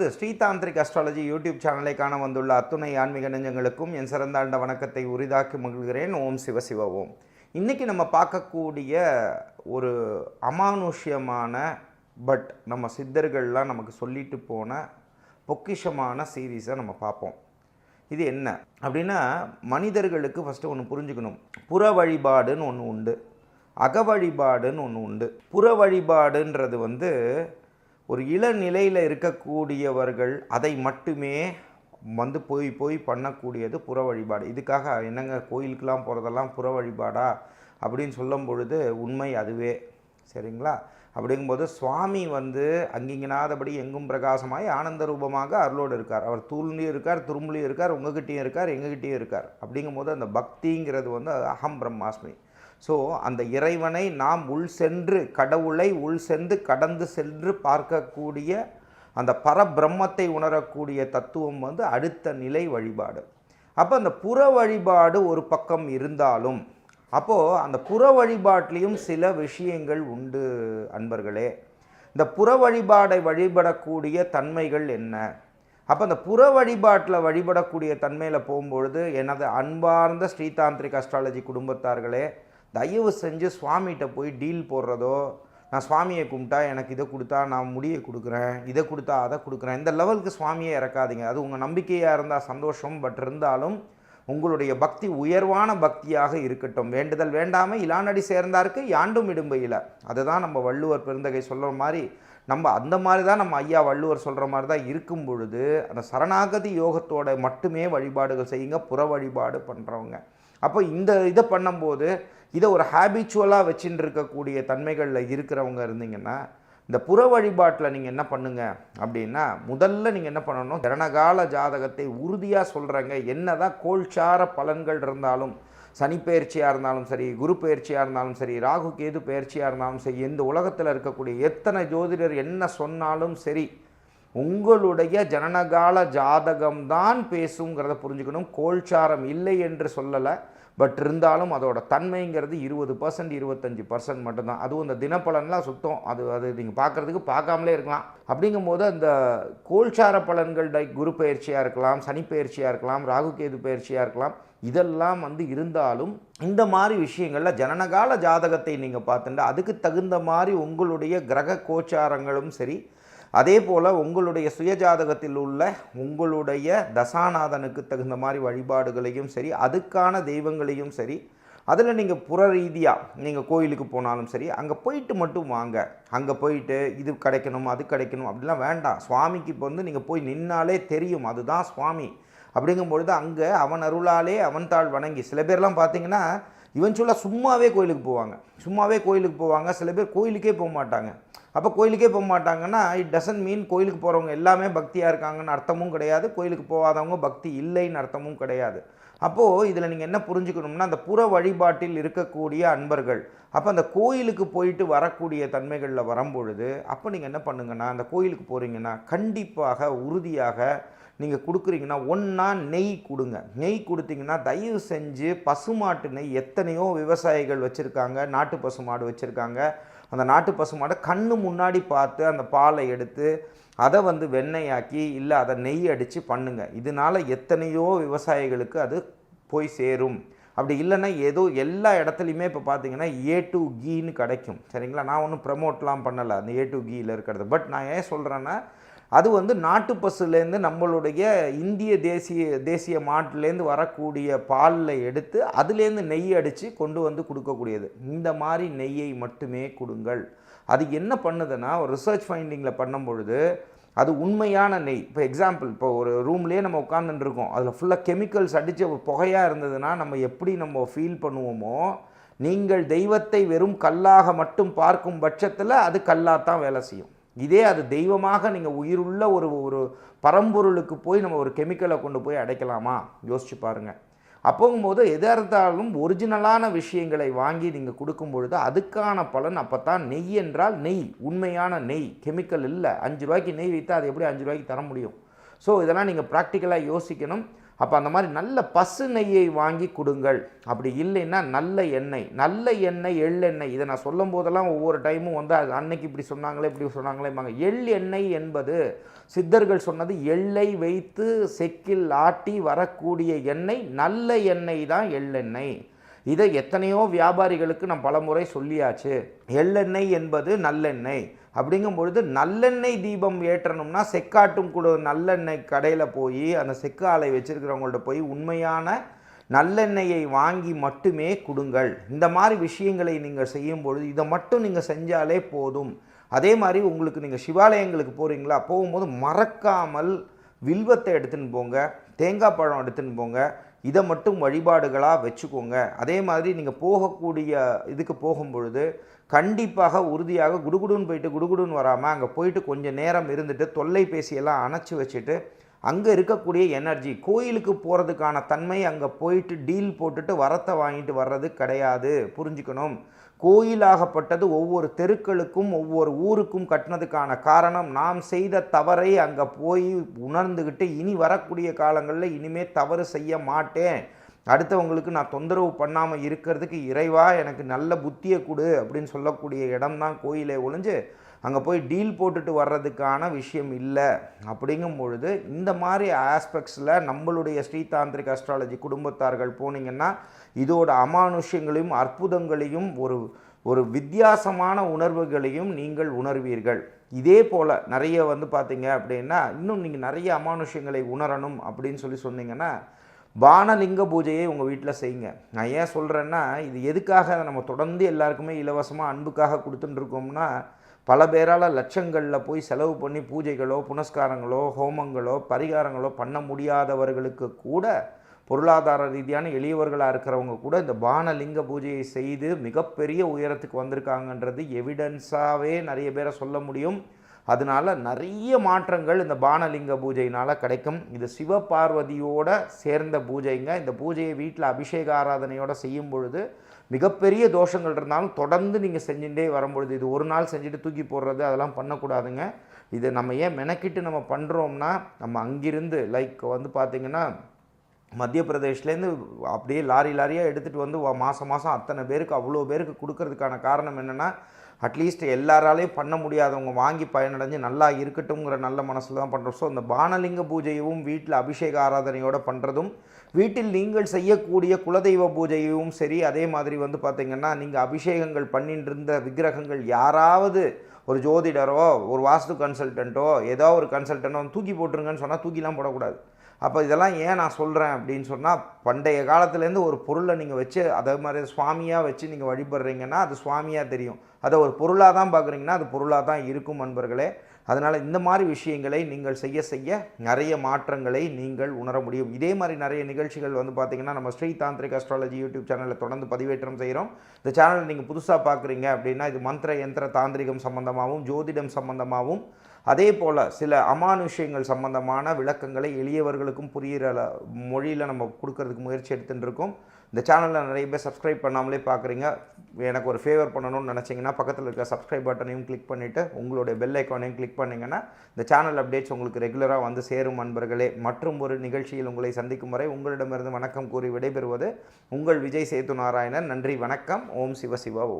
நமது Shri tantric astrology YouTube சேனலை காண வந்துள்ள அத்துணை ஆன்மீக நெஞ்சங்களுக்கும் என் சிறந்தாண்ட வணக்கத்தை உரிதாக்கி மகிழ்கிறேன். ஓம் சிவ ஓம். இன்றைக்கி நம்ம பார்க்கக்கூடிய ஒரு அமானுஷ்யமான பட் நம்ம சித்தர்கள்லாம் நமக்கு சொல்லிட்டு போன பொக்கிஷமான சீரீஸை நம்ம பார்ப்போம். இது என்ன? அப்படின்னா மனிதர்களுக்கு ஃபஸ்ட்டு ஒன்று புரிஞ்சுக்கணும். புற வழிபாடுன்னு ஒன்று உண்டு. அக வழிபாடுன்னு ஒன்று உண்டு. புற வழிபாடுன்றது வந்து ஒரு இளநிலையில் இருக்கக்கூடியவர்கள் அதை மட்டுமே வந்து போய் போய் பண்ணக்கூடியது புற வழிபாடு. இதுக்காக என்னங்க கோயிலுக்கெலாம் போகிறதெல்லாம் புற வழிபாடா? அப்படின்னு சொல்லும் பொழுது உண்மை அதுவே. சரிங்களா? அப்படிங்கும்போது சுவாமி வந்து அங்கிங்கனாதபடி எங்கும் பிரகாசமாய் ஆனந்த ரூபமாக அருளோடு இருக்கார். அவர் தூள்லையும் இருக்கார் துரும்புலையும் இருக்கார் உங்ககிட்டையும் இருக்கார் எங்ககிட்டையும் இருக்கார். அப்படிங்கும்போது அந்த பக்திங்கிறது வந்து அகம் பிரம்மாஸ்மி. ஸோ அந்த இறைவனை நாம் உள் சென்று கடவுளை உள் சென்று கடந்து சென்று பார்க்கக்கூடிய அந்த பரபிரம்மத்தை உணரக்கூடிய தத்துவம் வந்து அடுத்த நிலை வழிபாடு. அப்போ அந்த புற வழிபாடு ஒரு பக்கம் இருந்தாலும் அப்போது அந்த புற வழிபாட்டிலையும் சில விஷயங்கள் உண்டு அன்பர்களே. இந்த புற வழிபாடை வழிபடக்கூடிய தன்மைகள் என்ன? அப்போ அந்த புற வழிபாட்டில் வழிபடக்கூடிய தன்மையில் போகும்பொழுது எனது அன்பார்ந்த ஸ்ரீதாந்திரிக் அஸ்ட்ராலஜி குடும்பத்தார்களே தயவு செஞ்சு சுவாமிகிட்ட போய் டீல் போடுறதோ நான் சுவாமியை கும்பிட்டா எனக்கு இதை கொடுத்தா நான் முடியை கொடுக்குறேன் இதை கொடுத்தா அதை கொடுக்குறேன். இந்த லெவலுக்கு சுவாமியை இறக்காதீங்க. அது உங்கள் நம்பிக்கையாக இருந்தால் சந்தோஷம் பட் இருந்தாலும் உங்களுடைய பக்தி உயர்வான பக்தியாக இருக்கட்டும். வேண்டுதல் வேண்டாமல் இலானடி சேர்ந்தாருக்கு யாண்டும் இடும்பையில் அதுதான் நம்ம வள்ளுவர் பெருந்தகை சொல்கிற மாதிரி நம்ம அந்த மாதிரி தான் நம்ம ஐயா வள்ளுவர் சொல்கிற மாதிரி தான் இருக்கும் பொழுது அந்த சரணாகதி யோகத்தோட மட்டுமே வழிபாடுகள் செய்யுங்க புற வழிபாடு பண்ணுறவங்க அப்போ இந்த இதை பண்ணும்போது இதை ஒரு ஹேபிச்சுவலாக வச்சுட்டு இருக்கக்கூடிய தன்மைகளில் இருக்கிறவங்க இருந்தீங்கன்னா இந்த புற வழிபாட்டில் நீங்கள் என்ன பண்ணுங்க அப்படின்னா முதல்ல நீங்கள் என்ன பண்ணணும்? ஜனகால ஜாதகத்தை உறுதியாக சொல்கிறேங்க என்ன தான் கோல்சார பலன்கள் இருந்தாலும் சனி பயிற்சியாக இருந்தாலும் சரி குரு பயிற்சியாக இருந்தாலும் சரி ராகு கேது பயிற்சியாக இருந்தாலும் சரி இந்த உலகத்தில் இருக்கக்கூடிய எத்தனை ஜோதிடர் என்ன சொன்னாலும் சரி உங்களுடைய ஜனனகால ஜாதகம்தான் பேசுங்கிறத புரிஞ்சுக்கணும். கோல்சாரம் இல்லை என்று சொல்லலை. பட் இருந்தாலும் அதோட தன்மைங்கிறது இருபது பர்சன்ட் இருபத்தஞ்சி பர்சன்ட் மட்டும்தான். அதுவும் இந்த தினப்பலன்லாம் சுத்தம். அது அது நீங்கள் பார்க்குறதுக்கு பார்க்காமலே இருக்கலாம். அப்படிங்கும்போது அந்த கோல்சார பலன்கள் குரு பயிற்சியாக இருக்கலாம் சனி பயிற்சியாக இருக்கலாம் ராகு கேது பயிற்சியாக இருக்கலாம். இதெல்லாம் வந்து இருந்தாலும் இந்த மாதிரி விஷயங்களில் ஜனனகால ஜாதகத்தை நீங்கள் பார்த்துட்டு அதுக்கு தகுந்த மாதிரி உங்களுடைய கிரக கோச்சாரங்களும் சரி அதே போல் உங்களுடைய சுயஜாதகத்தில் உள்ள உங்களுடைய தசாநாதனுக்கு தகுந்த மாதிரி வழிபாடுகளையும் சரி அதுக்கான தெய்வங்களையும் சரி அதில் நீங்கள் புற ரீதியாக நீங்கள் கோயிலுக்கு போனாலும் சரி அங்கே போயிட்டு மட்டும் வாங்க. அங்கே போயிட்டு இது கிடைக்கணும் அது கிடைக்கணும் அப்படிலாம் வேண்டாம். சுவாமிக்கு இப்போ வந்து நீங்கள் போய் நின்னாலே தெரியும் அதுதான் சுவாமி. அப்படிங்கும்பொழுது அங்கே அவன் அருளாலே அவன் தாள் வணங்கி சில பேர்லாம் பார்த்தீங்கன்னா இவன் சொல்ல சும்மாவே கோயிலுக்கு போவாங்க. சும்மாவே கோயிலுக்கு போவாங்க சில பேர் கோயிலுக்கே போக மாட்டாங்க. அப்போ கோயிலுக்கே போக மாட்டாங்கன்னா இட் டசன்ட் மீன் கோயிலுக்கு போகிறவங்க எல்லாமே பக்தியாக இருக்காங்கன்னு அர்த்தமும் கிடையாது. கோயிலுக்கு போகாதவங்க பக்தி இல்லைன்னு அர்த்தமும் கிடையாது. அப்போது இதில் நீங்கள் என்ன புரிஞ்சுக்கணும்னா அந்த புற வழிபாட்டில் இருக்கக்கூடிய அன்பர்கள் அப்போ அந்த கோயிலுக்கு போயிட்டு வரக்கூடிய தன்மைகளில் வரும்பொழுது அப்போ நீங்கள் என்ன பண்ணுங்கன்னா அந்த கோயிலுக்கு போகிறீங்கன்னா கண்டிப்பாக உறுதியாக நீங்கள் கொடுக்குறீங்கன்னா ஒன்றா நெய் கொடுங்க. நெய் கொடுத்தீங்கன்னா தயவு செஞ்சு பசுமாட்டு நெய் எத்தனையோ விவசாயிகள் வச்சுருக்காங்க நாட்டு பசுமாடு வச்சுருக்காங்க. அந்த நாட்டு பசுமாடை கண்ணு முன்னாடி பார்த்து அந்த பாலை எடுத்து அதை வந்து வெண்ணெயாக்கி இல்லை அதை நெய் அடித்து பண்ணுங்க. இதனால் எத்தனையோ விவசாயிகளுக்கு அது போய் சேரும். அப்படி இல்லைன்னா ஏதோ எல்லா இடத்துலையுமே இப்போ பார்த்தீங்கன்னா ஏ டு கீன்னு கிடைக்கும். சரிங்களா? நான் ஒன்றும் ப்ரமோட்லாம் பண்ணலை அந்த ஏ டு கீயில் இருக்கிறது. பட் நான் ஏன் சொல்கிறேன்னா அது வந்து நாட்டு பசுலேருந்து நம்மளுடைய இந்திய தேசிய தேசிய மாட்டிலேருந்து வரக்கூடிய பாலில் எடுத்து அதுலேருந்து நெய் அடித்து கொண்டு வந்து கொடுக்கக்கூடியது. இந்த மாதிரி நெய்யை மட்டுமே கொடுங்கள். அது என்ன பண்ணுதுன்னா ஒரு ரிசர்ச் ஃபைண்டிங்கில் பண்ணும் பொழுது அது உண்மையான நெய். இப்போ எக்ஸாம்பிள் இப்போ ஒரு ரூம்லேயே நம்ம உட்காந்துட்டுருக்கோம் அதில் ஃபுல்லாக கெமிக்கல்ஸ் அடித்த ஒரு புகையாக இருந்ததுன்னா நம்ம எப்படி நம்ம ஃபீல் பண்ணுவோமோ நீங்கள் தெய்வத்தை வெறும் கல்லாக மட்டும் பார்க்கும் பட்சத்தில் அது கல்லாக தான் வேலை செய்யும். இதே அது தெய்வமாக நீங்கள் உயிருள்ள ஒரு ஒரு பரம்பொருளுக்கு போய் நம்ம ஒரு கெமிக்கலை கொண்டு போய் அடைக்கலாமா? யோசிச்சு பாருங்கள் அப்போங்கும்போது எதாக இருந்தாலும் ஒரிஜினலான விஷயங்களை வாங்கி நீங்கள் கொடுக்கும் பொழுது அதுக்கான பலன் அப்போ தான் நெய் என்றால் நெய் உண்மையான நெய். கெமிக்கல் இல்லை. அஞ்சு ரூபாய்க்கு நெய் வைத்தால் அது எப்படி அஞ்சு ரூபாய்க்கு தர முடியும்? ஸோ இதெல்லாம் நீங்கள் ப்ராக்டிக்கலாக யோசிக்கணும். அப்போ அந்த மாதிரி நல்ல பசு நெய்யை வாங்கி கொடுங்கள். அப்படி இல்லைன்னா நல்ல எண்ணெய் நல்ல எண்ணெய் எள்ளெண்ணெய் இதை நான் சொல்லும் போதெல்லாம் ஒவ்வொரு டைமும் வந்து அது அன்னைக்கு இப்படி சொன்னாங்களே இப்படி சொன்னாங்களேம்பாங்க. எள் எண்ணெய் என்பது சித்தர்கள் சொன்னது எள்ளை வைத்து செக்கில் ஆட்டி வரக்கூடிய எண்ணெய் நல்ல எண்ணெய் தான் எள்ளெண்ணெய் இதை எத்தனையோ வியாபாரிகளுக்கு நான் பலமுறை சொல்லியாச்சு. எள்ளெண்ணெய் என்பது நல்லெண்ணெய். அப்படிங்கும் பொழுது நல்லெண்ணெய் தீபம் ஏற்றணும்னா செக்காட்டும் கூட நல்லெண்ணெய் கடையில் போய் அந்த செக்கு ஆலை வச்சுருக்கிறவங்கள்ட்ட போய் உண்மையான நல்லெண்ணெயை வாங்கி மட்டுமே கொடுங்கள். இந்த மாதிரி விஷயங்களை நீங்கள் செய்யும் பொழுது இதை மட்டும் நீங்கள் செஞ்சாலே போதும். அதே மாதிரி உங்களுக்கு நீங்கள் சிவாலயங்களுக்கு போகிறீங்களா போகும்போது மறக்காமல் வில்வத்தை எடுத்துன்னு போங்க தேங்காய் பழம் எடுத்துன்னு போங்க இதை மட்டும் வழிபாடுகளாக வச்சுக்கோங்க. அதே மாதிரி நீங்கள் போகக்கூடிய இதுக்கு போகும் பொழுது கண்டிப்பாக உறுதியாக குடுகுடுன்னு போயிட்டு குடுகுடுன்னு வராமல் அங்கே போயிட்டு கொஞ்சம் நேரம் இருந்துட்டு தொல்லைபேசியெல்லாம் அணைச்சி வச்சுட்டு அங்கே இருக்கக்கூடிய எனர்ஜி கோயிலுக்கு போகிறதுக்கான தன்மை அங்கே போயிட்டு டீல் போட்டுட்டு வரத்தை வாங்கிட்டு வர்றது கிடையாது. புரிஞ்சுக்கணும். கோயிலாகப்பட்டது ஒவ்வொரு தெருக்களுக்கும் ஒவ்வொரு ஊருக்கும் கட்டினதுக்கான காரணம் நாம் செய்த தவறை அங்கே போய் உணர்ந்துக்கிட்டு இனி வரக்கூடிய காலங்களில் இனிமே தவறு செய்ய மாட்டேன். அடுத்தவங்களுக்கு நான் தொந்தரவு பண்ணாமல் இருக்கிறதுக்கு இறைவா எனக்கு நல்ல புத்தியை கொடு அப்படின்னு சொல்லக்கூடிய இடம் தான் கோயிலே ஒழிஞ்சு அங்கே போய் டீல் போட்டுட்டு வர்றதுக்கான விஷயம் இல்லை. அப்படிங்கும் பொழுது இந்த மாதிரி ஆஸ்பெக்ட்ஸில் நம்மளுடைய ஸ்ரீதாந்திரிக் அஸ்ட்ராலஜி குடும்பத்தார்கள் போனீங்கன்னா இதோட அமானுஷ்யங்களையும் அற்புதங்களையும் ஒரு ஒரு வித்தியாசமான உணர்வுகளையும் நீங்கள் உணர்வீர்கள். இதே போல் நிறைய வந்து பார்த்தீங்க அப்படின்னா இன்னும் நீங்கள் நிறைய அமானுஷ்யங்களை உணரணும் அப்படின்னு சொல்லி சொன்னீங்கன்னா பானலிங்க பூஜையை உங்கள் வீட்டில் செய்யுங்க. நான் ஏன் சொல்கிறேன்னா இது எதுக்காக நம்ம தொடர்ந்து எல்லாருக்குமே இலவசமாக அன்புக்காக கொடுத்துட்டுருக்கோம்னா பல பேரால் லட்சங்களில் போய் செலவு பண்ணி பூஜைகளோ புனஸ்காரங்களோ ஹோமங்களோ பரிகாரங்களோ பண்ண முடியாதவர்களுக்கு கூட பொருளாதார ரீதியான எளியவர்களாக இருக்கிறவங்க கூட இந்த பானலிங்க பூஜையை செய்து மிகப்பெரிய உயரத்துக்கு வந்திருக்காங்கன்றது எவிடன்ஸாகவே நிறைய பேரை சொல்ல முடியும். அதனால நிறைய மாற்றங்கள் இந்த பானலிங்க பூஜையினால் கிடைக்கும். இது சிவபார்வதியோட சேர்ந்த பூஜைங்க. இந்த பூஜையை வீட்டில் அபிஷேக ஆராதனையோட செய்யும் பொழுது மிகப்பெரிய தோஷங்கள் இருந்தாலும் தொடர்ந்து நீங்கள் செஞ்சுட்டே வரும்பொழுது இது ஒரு நாள் செஞ்சுட்டு தூக்கி போடுறது அதெல்லாம் பண்ணக்கூடாதுங்க. இது நம்ம ஏன் மெனக்கிட்டு நம்ம பண்ணுறோம்னா நம்ம அங்கிருந்து லைக் வந்து பார்த்திங்கன்னா மத்திய பிரதேஷ்லேருந்து அப்படியே லாரி லாரியாக எடுத்துகிட்டு வந்து மாதம் மாதம் அத்தனை பேருக்கு அவ்வளோ பேருக்கு கொடுக்கறதுக்கான காரணம் என்னென்னா அட்லீஸ்ட் எல்லாராலையும் பண்ண முடியாதவங்க வாங்கி பயனடைஞ்சு நல்லா இருக்கட்டும்ங்கிற நல்ல மனசில் தான் பண்ணுறோம் ஸோ இந்த பானலிங்க பூஜையும் வீட்டில் அபிஷேக ஆராதனையோடு பண்ணுறதும் வீட்டில் நீங்கள் செய்யக்கூடிய குலதெய்வ பூஜையும் சரி அதே மாதிரி வந்து பார்த்திங்கன்னா நீங்கள் அபிஷேகங்கள் பண்ணிட்டு இருந்த விக்கிரகங்கள் யாராவது ஒரு ஜோதிடரோ ஒரு வாஸ்து கன்சல்டண்ட்டோ ஏதோ ஒரு கன்சல்டண்ட்டோ தூக்கி போட்டுருங்கன்னு சொன்னால் தூக்கிலாம் போடக்கூடாது. அப்போ இதெல்லாம் ஏன் நான் சொல்கிறேன் அப்படின்னு சொன்னால் பண்டைய காலத்துலேருந்து ஒரு பொருளை நீங்கள் வச்சு அதே மாதிரி சுவாமியாக வச்சு நீங்கள் வழிபடுறீங்கன்னா அது சுவாமியாக தெரியும். அதை ஒரு பொருளாக தான் பார்க்குறீங்கன்னா அது பொருளாக தான் இருக்கும் நண்பர்களே அதனால் இந்த மாதிரி விஷயங்களை நீங்கள் செய்ய செய்ய நிறைய மாற்றங்களை நீங்கள் உணர முடியும். இதே மாதிரி நிறைய நிகழ்ச்சிகள் வந்து பார்த்திங்கன்னா நம்ம ஸ்ரீ தாந்திரிக் அஸ்ட்ராலஜி யூடியூப் சேனலில் தொடர்ந்து பதிவேற்றம் செய்கிறோம் இந்த சேனலை நீங்கள் புதுசாக பார்க்குறீங்க அப்படின்னா இது மந்திர யந்திர தாந்திரிகம் சம்பந்தமாகவும் ஜோதிடம் சம்பந்தமாகவும் அதே போல் சில அமானுஷ்யங்கள் சம்பந்தமான விளக்கங்களை எளியவர்களுக்கும் புரிகிற மொழியில் நம்ம கொடுக்கறதுக்கு முயற்சி எடுத்துட்டுருக்கோம் இந்த சேனலில் நிறைய பேர் சப்ஸ்கிரைப் பண்ணாமலே பார்க்குறீங்க எனக்கு ஒரு ஃபேவர் பண்ணணும்னு நினச்சிங்கன்னா பக்கத்தில் இருக்க சப்ஸ்கிரைப் பட்டனையும் கிளிக் பண்ணிவிட்டு உங்களுடைய பெல் ஐக்கானையும் கிளிக் பண்ணிங்கன்னா இந்த சேனல் அப்டேட்ஸ் உங்களுக்கு ரெகுலராக வந்து சேரும் நண்பர்களே மற்றும் ஒரு நிகழ்ச்சியில் உங்களை சந்திக்கும் வரை உங்களிடமிருந்து வணக்கம் கூறி விடைபெறுவது உங்கள் விஜய் சேது நாராயணன். நன்றி வணக்கம். ஓம் சிவ சிவா ஓம்.